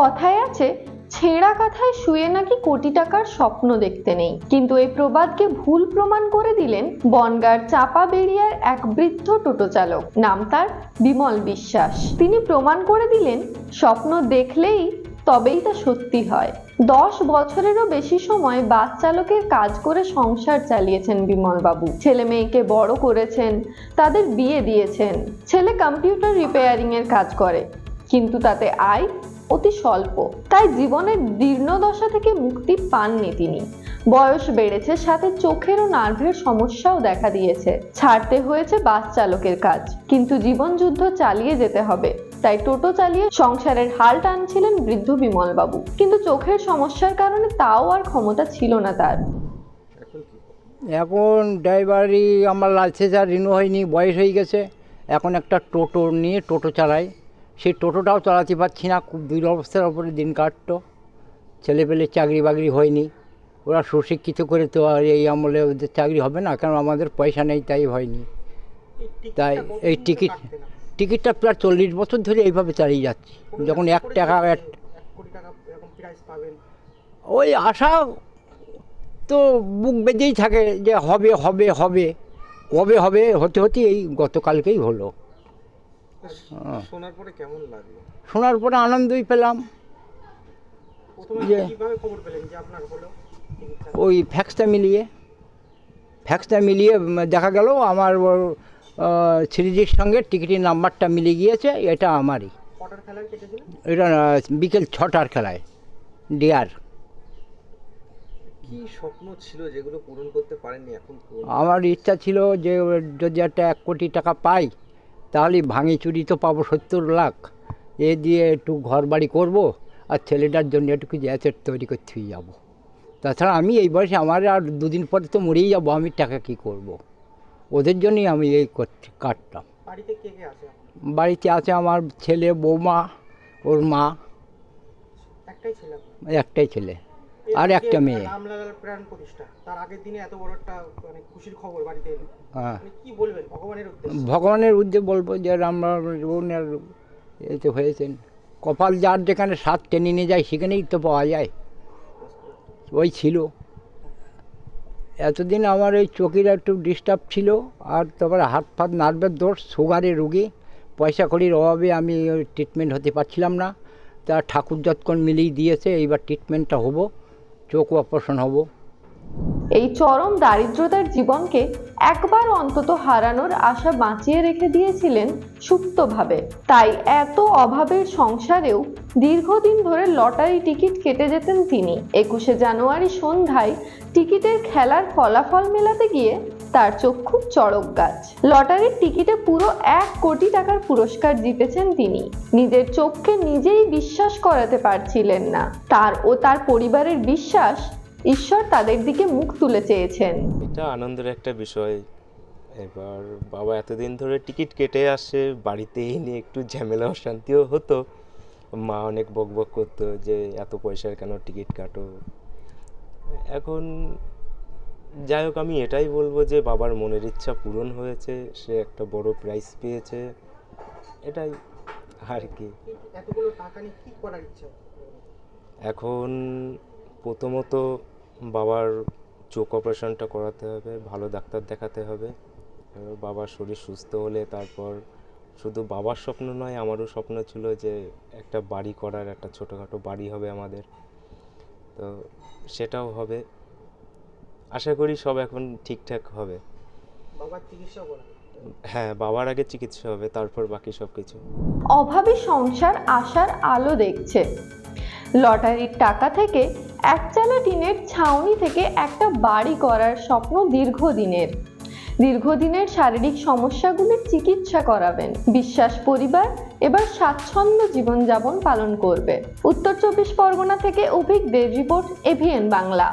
কথায় আছে, ছেঁড়া কাঁথায় শুয়ে নাকি কোটি টাকার স্বপ্ন দেখতে নেই। কিন্তু এই প্রবাদকে ভুল প্রমাণ করে দিলেন বনগার চাপা বেরিয়ার এক বৃদ্ধ টোটো চালক, নাম তার বিমল বিশ্বাস। তিনি প্রমাণ করে দিলেন, স্বপ্ন দেখলেই তবেই তা সত্যি হয়। দশ বছরেরও বেশি সময় বাস চালকের কাজ করে সংসার চালিয়েছেন বিমল বাবু ছেলে মেয়েকে বড় করেছেন, তাদের বিয়ে দিয়েছেন। ছেলে কম্পিউটার রিপেয়ারিং এর কাজ করে, কিন্তু তাতে আয় অতি স্বল্প। তাই জীবনের দীর্ণদশা থেকে মুক্তি পাননি তিনি। বয়স বেড়েছে, সাথে চোখের ও নার্ভের সমস্যাও দেখা দিয়েছে। ছাড়তে হয়েছে বাস চালকের কাজ। কিন্তু জীবন যুদ্ধ চালিয়ে যেতে হবে। তাই টোটো চালিয়ে সংসারের হাল টানছিলেন বৃদ্ধ বিমলবাবু। কিন্তু চোখের সমস্যার কারণে তাও আর ক্ষমতা ছিল না তার। এখন ড্রাইভারই আমার লাইসেন্স আর রিনিউ হয়নি, বয়স হয়ে গেছে। এখন একটা টোটো নিয়ে টোটো চালাই সেই টোটোটাও চালাতে পারছি না। খুব দুরবস্থার ওপরে দিন কাটতো। ছেলেপেলে চাকরি বাকরি হয়নি। ওরা সুশিক্ষিত করে তো আর এই আমলে ওদের চাকরি হবে না কারণ আমাদের পয়সা নেই তাই হয়নি। তাই এই টিকিট টিকিটটা প্রায় চল্লিশ বছর ধরে এইভাবে চালিয়ে যাচ্ছি। যখন এক টাকা এক ওই আশা তো বুক বেঁধেই থাকে যে হবে হবে হবে। কবে হবে? হতে হতে এই গতকালকেই হলো। শোনার পরে কেমন লাগল? শোনার পরে আনন্দই পেলাম। যে- কীভাবে খবর পেলেন যে ওই ফ্যাক্সটা মিলিয়ে। ফ্যাক্সটা মিলিয়ে দেখা গেল আমার ওর সিরিজের সঙ্গে টিকিটের নাম্বারটা মিলে গিয়েছে এটা আমারই। এটা বিকেল ছটার খেলায় ডিয়ার। কি স্বপ্ন ছিল যেগুলো পূরণ করতে পারেননি এখন আমার ইচ্ছা ছিল যে যদি একটা এক কোটি টাকা পাই তাহলে ভাঙি চুরি তো পাবো সত্তর লাখ। এ দিয়ে একটু ঘর বাড়ি করব আর ছেলেটার জন্য একটু অ্যাসেট তৈরি করতে যাব। তাছাড়া আমি এই বয়সে আমার আর দুদিন পরে তো মরেই যাব আমি টাকা কী করব। ওদের জন্যই আমি এই করছি কাটতাম বাড়িতে আছে আমার ছেলে বৌমা ওর মা। একটাই ছিল। আর একটা মেয়ে। রামলালার প্রাণ প্রতিষ্ঠা। তার আগের দিনে এত বড় একটা মানে খুশির খবর বাড়িতে হ্যাঁ। কি বলবেন? ভগবানের উদ্দেশ্যে। ভগবানের উদ্দেশ্যে বলব যে রামরামের এতে হয়েছেন। কপাল যার যেখানে স্বাদ টেনে নিয়ে যায় সেখানেই তো পাওয়া যায়। ওই ছিল। এতদিন আমার ওই চোখের একটু ডিস্টার্ব ছিল আর তারপরে হাত ফাত নার্ভের দোষ সুগারের রুগী পয়সা কড়ির অভাবে আমি ওই ট্রিটমেন্ট হতে পারছিলাম না। তা ঠাকুর যৎক্ষণ মিলিয়ে দিয়েছে এইবার ট্রিটমেন্টটা হব। চোখ অপারেশন হব। এই চরম দারিদ্রতার জীবনকে একবার অন্তত হারানোর আশা বাঁচিয়ে রেখে দিয়েছিলেন সুপ্তভাবে। তাই এত অভাবের সংসারেও দীর্ঘদিন ধরে লটারি টিকিট কেটে যেতেন তিনি। একুশে জানুয়ারি সন্ধ্যায় টিকিটের খেলার ফলাফল মেলাতে গিয়ে তার চক্ষু চড়ক গাছ। লটারির টিকিটে পুরো এক কোটি টাকার পুরস্কার জিতেছেন তিনি। নিজের চোখকে নিজেই বিশ্বাস করাতে পারছিলেন না। তার ও তার পরিবারের বিশ্বাস ঈশ্বর তাদের দিকে মুখ তুলে চেয়েছেন। এটা আনন্দের একটা বিষয়। এবার বাবা এতদিন ধরে টিকিট কেটে আসে বাড়িতে এনে একটু ঝামেলা, অশান্তিও হতো। মা অনেক বকবক করতো যে, এত পয়সার কেন টিকিট কাটো? এখন যাই হোক আমি এটাই বলব যে বাবার মনের ইচ্ছা পূরণ হয়েছে সে একটা বড় প্রাইজ পেয়েছে এটাই আর কি। এতগুলো টাকা নিয়ে কি করার ইচ্ছা? এখন প্রথমত বাবার চোখ অপারেশনটা করাতে হবে ভালো ডাক্তার দেখাতে হবে এবার বাবার শরীর সুস্থ হলে তারপর শুধু বাবার স্বপ্ন নয় আমারও স্বপ্ন ছিল যে একটা বাড়ি করার একটা ছোটোখাটো বাড়ি হবে আমাদের। তো সেটাও হবে। আশা করি সব এখন ঠিকঠাক হবে। বাবার চিকিৎসা করা। হ্যাঁ বাবার আগে চিকিৎসা হবে তারপর বাকি সব কিছু। অভাবী সংসার আশার আলো দেখছে। লটারির টাকা থেকে একচালা টিনের ছাউনি থেকে একটা বাড়ি করার স্বপ্ন দীর্ঘদিনের। দীর্ঘদিনের শারীরিক সমস্যাগুলির চিকিৎসা করাবেন। বিশ্বাস পরিবার এবার স্বাচ্ছন্দ্য জীবনযাপন পালন করবে। উত্তর চব্বিশ পরগনা থেকে অভিক দের রিপোর্ট এভিএন বাংলা।